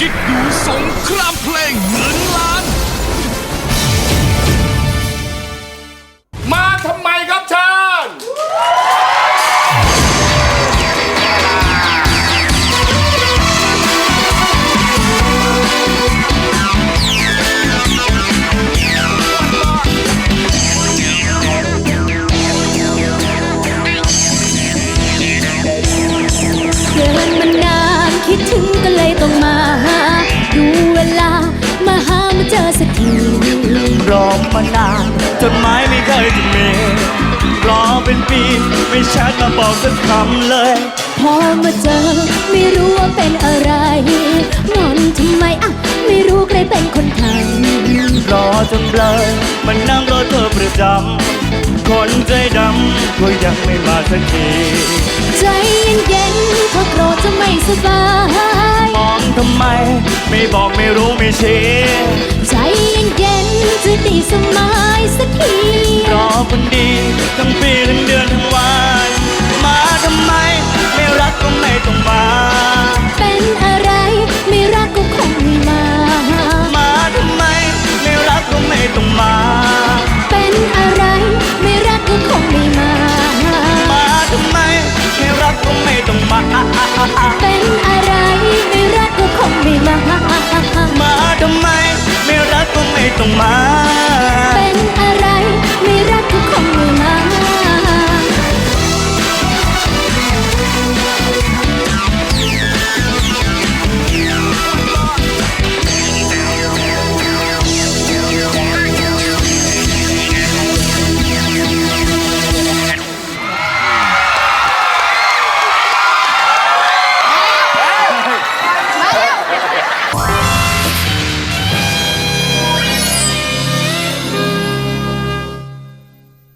กิ๊กดูสงครามเพลงเงินล้าน มานานจดหมายไม่เคยจะมีรอเป็นปี ไม่แชทมาบอกสักคำเลย พอมาเจอ ไม่รู้ว่าเป็นอะไรงอนทำไมอะ ไม่รู้ใครเป็นคนทรอจนเลยมันนั่งรอเธอประจำคนใจดำก็ยังไม่มาสักทีำใจเย็นๆถ้าโกรธจะไม่สบายมองทำไม ไม่บอกไม่รู้ไม่ชี้ใจเย็นๆจะดี สมัยสักทีรอคนดีทั้งปีทั้งเดือนทั้งวัน